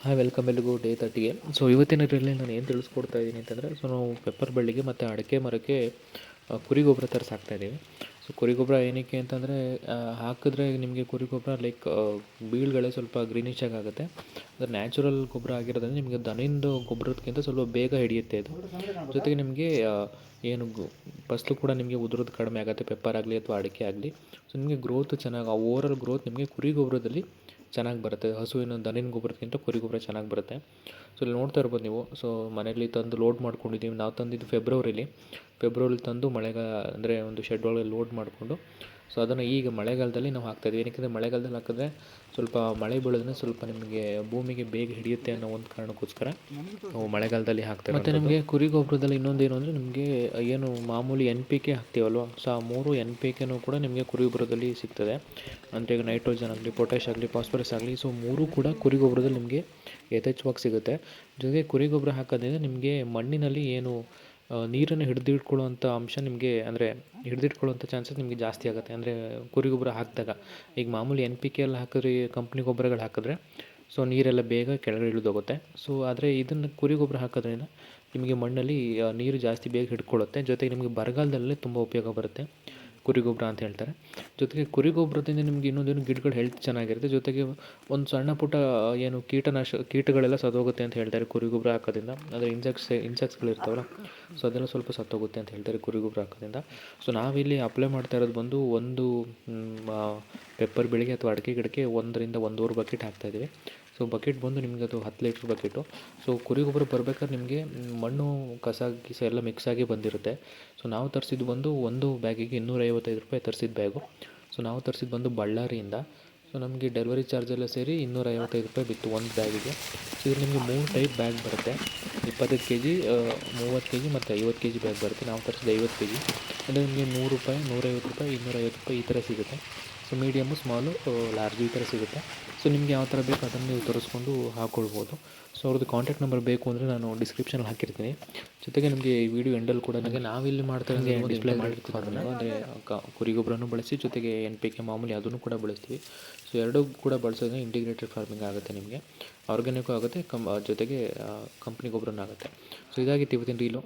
Hi welcome ಎಲ್ಲಿಗೂ day ತರ್ಟಿಗೆ so ಇವತ್ತಿನ ಇದರಲ್ಲಿ ನಾನು ಏನು ತಿಳಿಸ್ಕೊಡ್ತಾ ಇದ್ದೀನಿ ಅಂತಂದರೆ ಸೊ ನಾವು ಪೆಪ್ಪರ್ ಬಳ್ಳಿಗೆ ಮತ್ತು ಅಡಿಕೆ ಮರಕ್ಕೆ ಆ, ಕುರಿ ಗೊಬ್ಬರ ಥರ ಇದ್ದೀವಿ. ಸೊ ಕುರಿ ಗೊಬ್ಬರ ಏನಕ್ಕೆ ಅಂತಂದರೆ ಹಾಕಿದ್ರೆ ನಿಮಗೆ ಕುರಿ ಗೊಬ್ಬರ ಲೈಕ್ ಬೀಳ್ಗಳೇ ಸ್ವಲ್ಪ ಗ್ರೀನಿಶ್ ಆಗಿ ಆಗುತ್ತೆ. ಅದು ನ್ಯಾಚುರಲ್ ಗೊಬ್ಬರ ಆಗಿರೋದ್ರಿಂದ ನಿಮಗೆ ದನಿಂದ ಗೊಬ್ಬರಕ್ಕಿಂತ ಸ್ವಲ್ಪ ಬೇಗ ಹಿಡಿಯುತ್ತೆ ಅದು ಜೊತೆಗೆ ನಿಮಗೆ ಏನು ಫಸ್ಲು ಕೂಡ ನಿಮಗೆ ಉದುರೋದು ಕಡಿಮೆ ಆಗುತ್ತೆ ಪೆಪ್ಪರ್ ಆಗಲಿ ಅಥವಾ ಅಡಿಕೆ ಆಗಲಿ. ಸೊ ನಿಮಗೆ ಗ್ರೋತ್ ಚೆನ್ನಾಗಿ ಓವರಲ್ ಗ್ರೋತ್ ನಿಮಗೆ ಕುರಿ ಗೊಬ್ಬರದಲ್ಲಿ ಚೆನ್ನಾಗಿ ಬರುತ್ತೆ. ಹಸುವಿನ ದನಿನ ಗೊಬ್ಬರಕ್ಕಿಂತ ಕುರಿ ಗೊಬ್ಬರ ಚೆನ್ನಾಗಿ ಬರುತ್ತೆ. ಸೊ ಇಲ್ಲಿ ನೋಡ್ತಾ ಇರ್ಬೋದು ನೀವು. ಸೊ ಮನೆಯಲ್ಲಿ ತಂದು ಲೋಡ್ ಮಾಡ್ಕೊಂಡಿದ್ದೀವಿ. ನಾವು ತಂದಿದ್ದು ಫೆಬ್ರವರಿಲಿ ಫೆಬ್ರವರಿಲಿ ತಂದು ಮಳೆಗಾಲ ಅಂದರೆ ಒಂದು ಶೆಡ್ ಒಳಗೆ ಲೋಡ್ ಮಾಡಿಕೊಂಡು ಸೊ ಅದನ್ನು ಈಗ ಮಳೆಗಾಲದಲ್ಲಿ ನಾವು ಹಾಕ್ತಾಯಿದ್ವಿ ಏನಕ್ಕೆ ಮಳೆಗಾಲದಲ್ಲಿ ಹಾಕಿದ್ರೆ ಸ್ವಲ್ಪ ಮಳೆ ಬೀಳೋದ್ರೆ ಸ್ವಲ್ಪ ನಿಮಗೆ ಭೂಮಿಗೆ ಬೇಗ ಹಿಡಿಯುತ್ತೆ ಅನ್ನೋ ಒಂದು ಕಾರಣಕ್ಕೋಸ್ಕರ ನಾವು ಮಳೆಗಾಲದಲ್ಲಿ ಹಾಕ್ತೇವೆ ಮತ್ತು ನಿಮಗೆ ಕುರಿ ಗೊಬ್ಬರದಲ್ಲಿ ಇನ್ನೊಂದು ಏನು ಅಂದರೆ ನಿಮಗೆ ಏನು ಮಾಮೂಲಿ ಎನ್ ಪಿ ಕೆ ಹಾಕ್ತೀವಲ್ವ? ಸೊ ಆ ಮೂರು ಎನ್ ಪಿ ಕೆನೂ ಕೂಡ ನಿಮಗೆ ಕುರಿ ಗೊಬ್ಬರದಲ್ಲಿ ಸಿಗ್ತದೆ. ಅಂದರೆ ಈಗ ನೈಟ್ರೋಜನ್ ಆಗಲಿ ಪೊಟ್ಯಾಶ್ ಆಗಲಿ ಫಾಸ್ಫರಸ್ ಆಗಲಿ ಸೊ ಮೂರು ಕೂಡ ಕುರಿ ಗೊಬ್ಬರದಲ್ಲಿ ನಿಮಗೆ ಯಥೇಚ್ಛವಾಗಿ ಸಿಗುತ್ತೆ. ಜೊತೆಗೆ ಕುರಿ ಗೊಬ್ಬರ ಹಾಕೋದ್ರಿಂದ ನಿಮಗೆ ಮಣ್ಣಿನಲ್ಲಿ ಏನು ನೀರನ್ನು ಹಿಡಿದಿಟ್ಕೊಳ್ಳುವಂಥ ಅಂಶ ನಿಮಗೆ ಅಂದರೆ ಹಿಡಿದಿಟ್ಕೊಳ್ಳುವಂಥ ಚಾನ್ಸಸ್ ನಿಮಗೆ ಜಾಸ್ತಿ ಆಗುತ್ತೆ. ಅಂದರೆ ಕುರಿ ಗೊಬ್ಬರ ಹಾಕಿದಾಗ, ಈಗ ಮಾಮೂಲಿ ಎನ್ ಪಿ ಕೆ ಎಲ್ಲ ಹಾಕಿದ್ರೆ ಕಂಪ್ನಿ ಗೊಬ್ಬರಗಳು ಹಾಕಿದ್ರೆ ಸೊ ನೀರೆಲ್ಲ ಬೇಗ ಕೆಳಗಡೆ ಇಳಿದೋಗುತ್ತೆ. ಸೊ ಆದರೆ ಇದನ್ನು ಕುರಿ ಗೊಬ್ಬರ ಹಾಕೋದ್ರಿಂದ ನಿಮಗೆ ಮಣ್ಣಲ್ಲಿ ನೀರು ಜಾಸ್ತಿ ಬೇಗ ಹಿಡ್ಕೊಳ್ಳುತ್ತೆ. ಜೊತೆಗೆ ನಿಮಗೆ ಬರಗಾಲದಲ್ಲೇ ತುಂಬ ಉಪಯೋಗ ಬರುತ್ತೆ. ಕುರಿ ಗೊಬ್ಬರ ಅಂತ ಹೇಳ್ತಾರೆ. ಜೊತೆಗೆ ಕುರಿ ಗೊಬ್ಬರದಿಂದ ನಿಮಗೆ ಇನ್ನೊಂದೇನು ಗಿಡಗಳು ಹೆಲ್ತ್ ಚೆನ್ನಾಗಿರುತ್ತೆ. ಜೊತೆಗೆ ಒಂದು ಸಣ್ಣ ಪುಟ್ಟ ಏನು ಕೀಟನಾಶ, ಕೀಟಗಳೆಲ್ಲ ಸತ್ತೋಗುತ್ತೆ ಅಂತ ಹೇಳ್ತಾರೆ ಕುರಿ ಗೊಬ್ಬರ ಹಾಕೋದ್ರಿಂದ. ಅಂದರೆ ಇನ್ಸೆಕ್ಟ್ಸ್ ಇರ್ತಾವಲ್ಲ ಸೊ ಅದೆಲ್ಲ ಸ್ವಲ್ಪ ಸತ್ತೋಗುತ್ತೆ ಅಂತ ಹೇಳ್ತಾರೆ ಕುರಿ ಗೊಬ್ಬರ ಹಾಕೋದ್ರಿಂದ. ಸೊ ನಾವಿಲ್ಲಿ ಅಪ್ಲೈ ಮಾಡ್ತಾ ಇರೋದು ಬಂದು ಒಂದು ಪೆಪ್ಪರ್ ಬೆಳೆಗೆ ಅಥವಾ ಅಡಿಕೆ ಗಿಡಕ್ಕೆ ಒಂದರಿಂದ ಒಂದೂವರೆ ಬಕೆಟ್ ಹಾಕ್ತಾಯಿದ್ದೀವಿ ಸೊ ಬಕೆಟ್ ಬಂದು ನಿಮಗೆ ಅದು ಹತ್ತು ಲೀಟ್ರ್ ಬಕೆಟು ಸೊ ಕುರಿ ಗೊಬ್ಬರ ಬರ್ಬೇಕಾದ್ರೆ ನಿಮಗೆ ಮಣ್ಣು, ಕಸ, ಗಿಸ ಎಲ್ಲ ಮಿಕ್ಸ್ ಆಗಿ ಬಂದಿರುತ್ತೆ. ಸೊ ನಾವು ತರಿಸಿದ್ದು ಬಂದು ಒಂದು ಬ್ಯಾಗಿಗೆ ಇನ್ನೂರೈವತ್ತೈದು ರೂಪಾಯಿ ತರಿಸಿದ ಬ್ಯಾಗು. ಸೊ ನಾವು ತರಿಸಿದ್ದು ಬಂದು ಬಳ್ಳಾರಿಯಿಂದ. ಸೊ ನಮಗೆ ಡೆಲಿವರಿ ಚಾರ್ಜ್ ಎಲ್ಲ ಸೇರಿ ಇನ್ನೂರೈವತ್ತೈದು ರೂಪಾಯಿ ಬಿತ್ತು ಒಂದು ಬ್ಯಾಗಿಗೆ. ಸೊ ಇದು ನಿಮಗೆ ಮೂರು ಟೈಪ್ ಬ್ಯಾಗ್ ಬರುತ್ತೆ. ಇಪ್ಪತ್ತೈದು ಕೆ ಜಿ ಮೂವತ್ತು ಕೆ ಜಿ ಮತ್ತು ಐವತ್ತು ಕೆ ಜಿ ಬ್ಯಾಗ್ ಬರುತ್ತೆ. ನಾವು ತರಿಸಿದ ಐವತ್ತು ಕೆ ಜಿ ಅಂದರೆ ನಿಮಗೆ ನೂರು ರೂಪಾಯಿ, ನೂರೈವತ್ತು ರೂಪಾಯಿ, ಇನ್ನೂರೈವತ್ತು ರೂಪಾಯಿ ಈ ಥರ ಸಿಗುತ್ತೆ. ಸೊ ಮೀಡಿಯಮ್ಮು ಸ್ಮಾಲು ಲಾರ್ಜು ಈ ಥರ ಸಿಗುತ್ತೆ. ಸೊ ನಿಮಗೆ ಯಾವ ಥರ ಬೇಕು ಅದನ್ನು ನೀವು ತರಿಸ್ಕೊಂಡು ಹಾಕ್ಕೊಳ್ಬೋದು ಸೊ ಅವ್ರದ್ದು ಕಾಂಟ್ಯಾಕ್ಟ್ ನಂಬರ್ ಬೇಕು ಅಂದರೆ ನಾನು ಡಿಸ್ಕ್ರಿಪ್ಷನಲ್ಲಿ ಹಾಕಿರ್ತೀನಿ. ಜೊತೆಗೆ ನಿಮಗೆ ಈ ವಿಡಿಯೋ ಎಂಡಲ್ಲಿ ಕೂಡ ನನಗೆ ನಾವಿಲ್ಲಿ ಮಾಡ್ತಾ ಇರೋದು ಡಿಸ್ಪ್ಲೇ ಮಾಡಿರ್ತೀವಿ ಅದನ್ನು ಅಂದರೆ ಕುರಿ ಗೊಬ್ಬರನೂ ಬಳಸಿ ಜೊತೆಗೆ ಎನ್ ಪಿ ಕೆ ಮಾಮೂಲಿ ಅದನ್ನು ಕೂಡ ಬಳಸ್ತೀವಿ. ಸೊ ಎರಡೂ ಕೂಡ ಬಳಸೋದ್ರೆ ಇಂಟಿಗ್ರೇಟೆಡ್ ಫಾರ್ಮಿಂಗ್ ಆಗುತ್ತೆ ನಿಮಗೆ. ಆರ್ಗ್ಯಾನಿಕ್ಕೂ ಆಗುತ್ತೆ ಕಮ್ ಜೊತೆಗೆ ಕಂಪ್ನಿ ಗೊಬ್ಬರನೂ ಆಗುತ್ತೆ ಸೊ ಇದಾಗಿತ್ತು ಇವತ್ತಿನ ರೀಲು